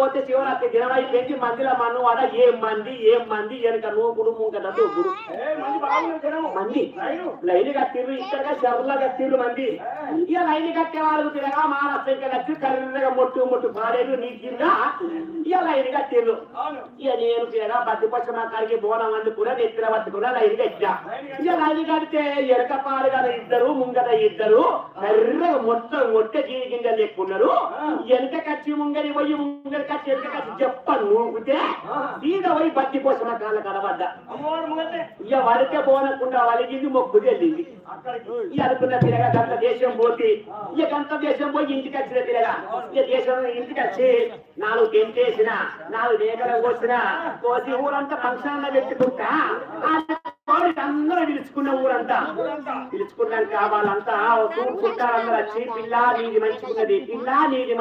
పోతే శివరాత్రి దినమై పెంచి మందిలో మన్ను వాడ ఏం మంది ఏం మంది వెనక నూకుడు ముంకట దూకుడు మంది. లైన్. కట్టిర్రు ఇక్కడ చెరువులో కట్టిర్రు మంది. ఇక లైన్ కట్టే వాళ్ళకు తిరగా మహారాష్ట్ర కట్టి కర్రగా మొట్టు మొట్టు పాడేరు నీ కింద ఇక లైన్ కట్టిర్రు. ఇక నేను తిరగా బతిపక్ష మా కాడికి బోనం అందుకున్నా నెత్తిన పట్టుకున్నా లైన్ కట్టా. ఇక లైన్ కడితే ఎరక పాడు కదా ఇద్దరు ముంగట ఇద్దరు కర్రగా మొత్తం మొట్టె జీవి గింజలు ఎక్కున్నారు. వెనక కచ్చి ముంగడి పోయి ముంగడి కచ్చి సీద పోయి బట్టి పోసిన కాళ్ళ ముంగటే. ఇక వడితే పోనకుండా వలిగింది మొక్కు అక్కడికి. ఇక అనుకున్న తిరగా గంట దేశం పోతే ఇక గంట దేశం పోయి ఇంటికి వచ్చిన తిరగా. ఇక దేశం ఇంటికి వచ్చి నాలుగు టెంటేసిన నాలుగు మేకలు కోసిన కోసి ఊరంతా ఫంక్షన్ పెట్టుకుంటా అందరూ పిలుచుకున్న ఊరంతా. పిలుచుకున్నాక వాళ్ళంతా చూసుకుంటారు అందరూ వచ్చి పిల్ల నీది మంచిగున్నది. పిల్ల నీది.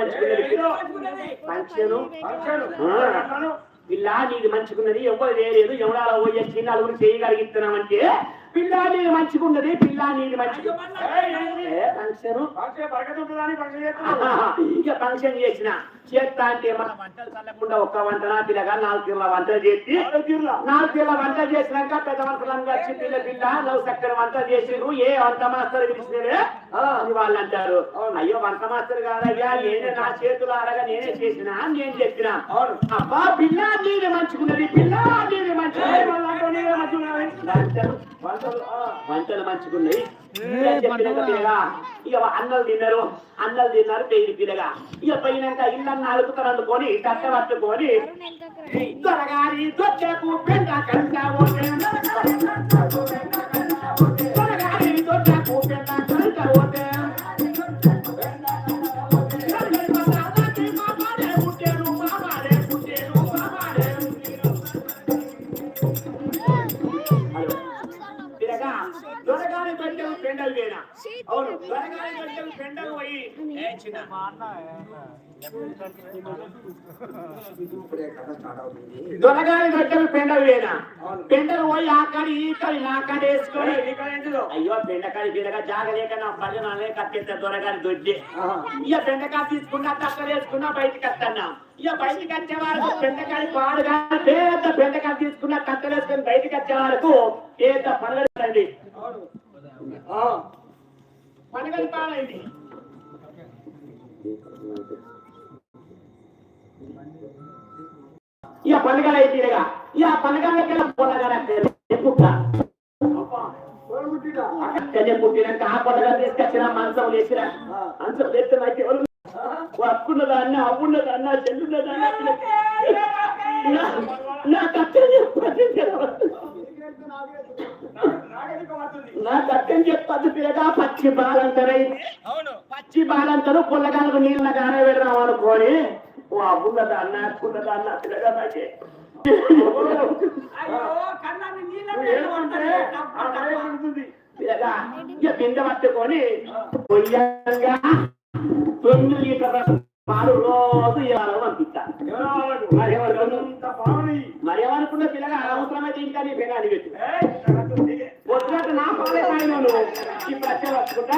ఆ. అన్నాను. పిల్ల నీది మంచిగున్నది. ఎవరు వేయలేదు. ఎవడాల పోయి వచ్చి నలుగురు చేయగలిగిస్తున్నామంటే పిల్ల పిల్ల నీది మంచిగా. ఫంక్షన్? చేస్తున్నావు. ఇక ఫంక్షన్ చేసిన. చేస్తా అంటే మన వంటలు చల్లకుండా ఒక్క వంట నా పిల్లగా నాలుగు కిలో వంట చేసి నాలుగు తీర్లా. వంట చేసినాక పెద్ద మనుషులంగా వచ్చి పిల్ల పిల్ల నువ్వు చక్కని వంట చేసిరు ఏ వంట మాస్టర్ పిలిచినవే అని వాళ్ళు అంటారు. అయ్యో వంట మాస్టర్ కాదయ్యా నేనే నా చేతులు ఆడగా నేనే చేసిన నేను చెప్పిన. అబ్బా పిల్ల నీది మంచుకున్నది పిల్ల ఏయ్, మంచుకున్నది వంటలు మంచుకున్నాయి ఇక అన్నలు తిన్నారు అన్నలు తిన్నారు పెయిన్ పిల్లగా. ఇక పోయినాక ఇళ్ళన్న అలుపుతారు అనుకొని కట్ట పట్టుకొని త్వరగాని దొడ్డకు పెంట కంట దొరగాని దొడ్డకు పెండలు వేనా పెండలు పోయి ఆ కడి ఈ కడి నా కడి వేసుకొని? అయ్యో బెండకాయ బీరగా జాగలేక నా భజనాలే కట్టేస్తే దొరగాని దొడ్డి. ఇక బెండకాయ తీసుకున్నా తక్కువ వేసుకున్నా బయటికి వస్తున్నా ఇక బయటికి వచ్చే వరకు బెండకాయ పాడుగా పేద బెండకాయ తీసుకున్నా కట్టలేసుకొని బయటికి వచ్చే వరకు పేద. ఆ. పనగలి పాడైంది ఇక పండుగలు అయితేగా ఇక పండుగలకి పొలగల అక్కడే పుట్టినాక ఆ పండుగ తీసుకొచ్చిన మంచం లేచిన మంచం లేస్తే నాకు ఎవరు? అక్కున్నదా అన్న అవ్వున్నదా అన్న చెల్లున్నదా అన్న నా కట్టని వస్తుంది. నా కట్టని చెప్పదు పిల్లగా. పచ్చి బాలంతరై అవును. పచ్చి బాలంతరు పుల్లగాలకు నీళ్ళ గాన పెడదాం అనుకోని ఓ అవ్వున్నదా అన్న? అక్కున్నదా అన్న? పిల్లగా నాకే. బిందె పట్టుకొని పొయ్యంగా తొమ్మిది లీటర్ల పాలు రోజు ఇవాళ పిల్లగా అవసరమైతే ఇంకా నీ పిల్లగా పెట్టు ఏయ్, ఇక్కడ వస్తుంది. వచ్చినట్టు నా పాలే పైన నువ్వు ఇప్పుడు వచ్చే వచ్చుకుంటా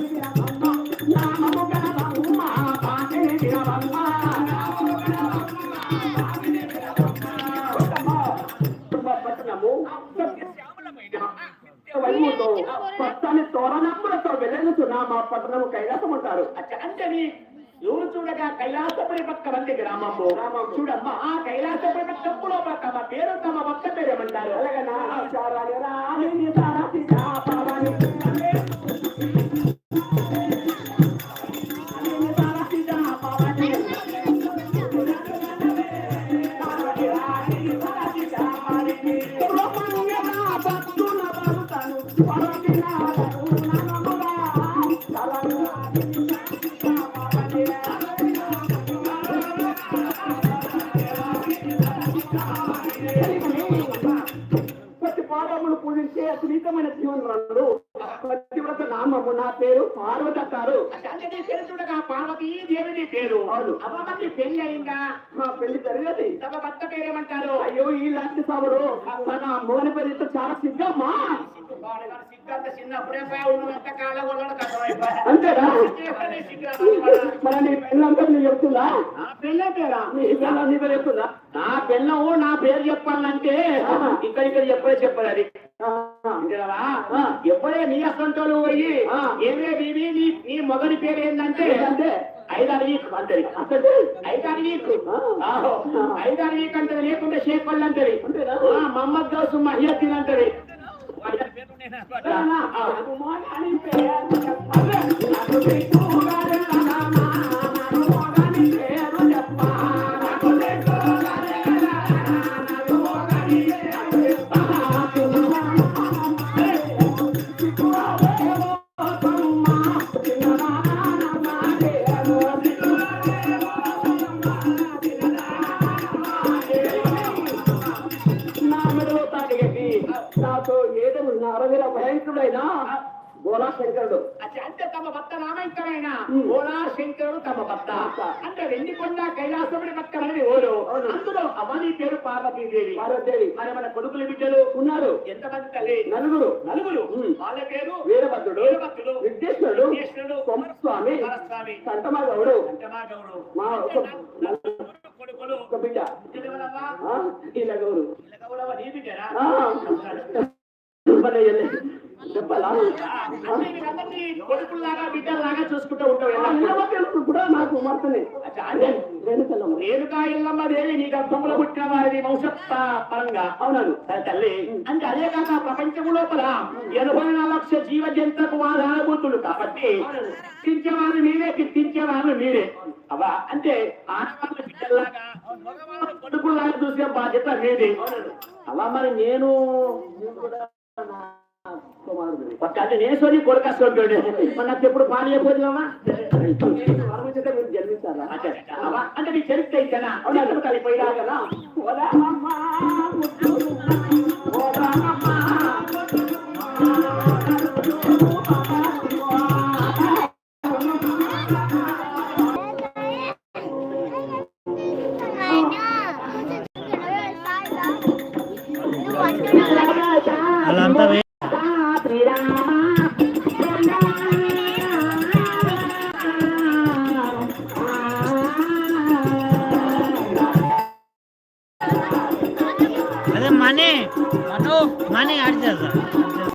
అలాగే నా- ఊగా పో. నా- లైవ్ చేస్తున్నా. పట్టణం కైలాసం అంటారు అచ్చా, అంటే నీ ఎవరు చూడగా కైలాసపురి పక్క వంటి గ్రామము గ్రామము. చూడమ్మా ఆ కైలాసపురి పక్క తప్పులో తమ పేరు తమ భక్త పేరు ఏమంటారు చారాలి పేరు చూడగా పార్వతీ దేవిని పేరు. అవును. అమ్మకి పెళ్ళి అయిందా? మా పెళ్ళి జరిగేది. తమ భర్త పేరు ఏమంటారు అయ్యో ఈ లాంటి సాబుడు మన మోని పేరుతో చాలా సిద్ధమ్మా సిద్ధాంత చిన్నప్పుడే పోయి ఉన్నంత కాలం కూడా కష్టమైపోయా అంతేనా నీ చెప్తుందా? నా పెళ్ళే పేరా నీ నీ పేరు చెప్తుందా? నా పెళ్ళము నా పేరు చెప్పాలంటే ఇక్కడ ఇక్కడ చెప్పలే చెప్పాలి అది. ఎప్పుడే నీ అసంటోళ్ళు పోయి. ఏమే బీబీ నీ నీ మొగని పేరు ఏంటంటే అంటే ఐదారు వీక్ అంటది. అంటే ఐదారు వీక్. ఐదారు వీక్ అంటది లేకుంటే షేక్ పళ్ళు అంటది. అంతేనా? ఆ, మహమ్మద్ గౌసు మహియతీన్ అంటది ఆ. కుమారాని పేరు చెప్పాలి. నాకు దిక్కుగానే రామా, నాకు మగని పేరు చెప్పా. నాకు దిక్కుగానే రామా, నాకు మగని పేరు చెప్పా. దిక్కుగానే పోతమ్మా, చిన్నదానమ్మా పేరు. నా మెడలో తాటిగట్టి నాతో ఏదో అరవిర భయంకరుడైన బోలా శంకరుడు అచ్చా, అంటే ఓలా శంకరుడు తమ భర్త. భర్త. అంటే వెండికొండ కైలాసముడి అనేది ఓరు. అందులో అవని పేరు పార్వతీదేవి. పార్వతీదేవి. మరి మన కొడుకులు బిడ్డలు ఉన్నారు. ఎంతమంది తల్లి? నలుగురు. నలుగురు. వాళ్ళ పేరు వీరభద్రుడు. వీరభద్రుడు. విద్యేశ్వరుడు విఘ్నేశ్వరుడు, కుమారస్వామి కుమారస్వామి, సంతమాగౌడు పంచమాగౌడు మా కొడుకులు. ఒక బిడ్డ. ఇలా గౌరు గౌరవ నీ బిడ్డరా? కొడుకుల్లాగా బిడ్డల్లాగా చూసుకుంటూ ఉంటావు. కూడా నాకు మర్తనే రేణుకా ఎల్లమ్మ దేవి నీ గర్భంలో పుట్టిన వారిది వంశ పరంగా. అవునాను తల్లి. అంటే అదే కాక ప్రపంచం లోపల ఎనభై లక్ష జీవ జంతుకు ఆధారభూతులు కాబట్టి కించేవారు మీరే కించేవారు మీరే. అవా అంటే ఆడవాళ్ళు మగవాళ్ళు కొడుకులాగా చూసే బాధ్యత మీది. అలా మరి నేను నేను కూడా సోని కొడుకొస్తుంటాడు మరి నాకు ఎప్పుడు పాలు మీరు జన్మించాలా అంటే నీ చరిత్ర అవునా? కలిపోయినా కదా? ఓదామమ్మ, ముద్దులు,